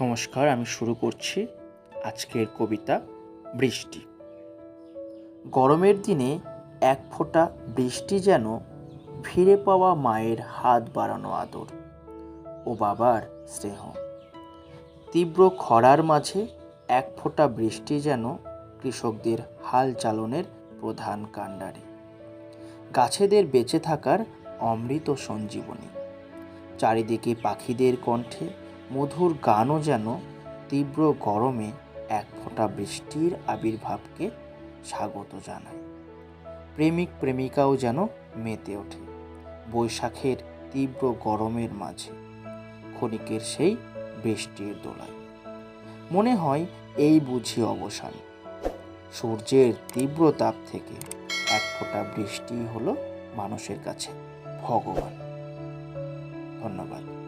নমস্কার, আমি শুরু করছি আজকের কবিতা বৃষ্টি। গরমের দিনে এক ফোঁটা বৃষ্টি যেন ফিরে পাওয়া মায়ের হাত বাড়ানো আদর ও বাবার স্নেহ। তীব্র খরার মাঝে এক ফোঁটা বৃষ্টি যেন কৃষকদের হাল চালনের প্রধান কাণ্ডারি। গাছেদের বেঁচে থাকার অমৃত সঞ্জীবনী। চারিদিকে পাখিদের কণ্ঠে মধুর গানও যেন তীব্র গরমে এক ফোঁটা বৃষ্টির আবির্ভাবকে স্বাগত জানায়। প্রেমিক প্রেমিকাও যেন মেতে ওঠে বৈশাখের তীব্র গরমের মাঝে, ক্ষণিকের সেই বৃষ্টির দোলায়। মনে হয় এই বুঝি অবসান। সূর্যের তীব্র তাপ থেকে এক ফোঁটা বৃষ্টি হলো মানুষের কাছে ভগবান। ধন্যবাদ।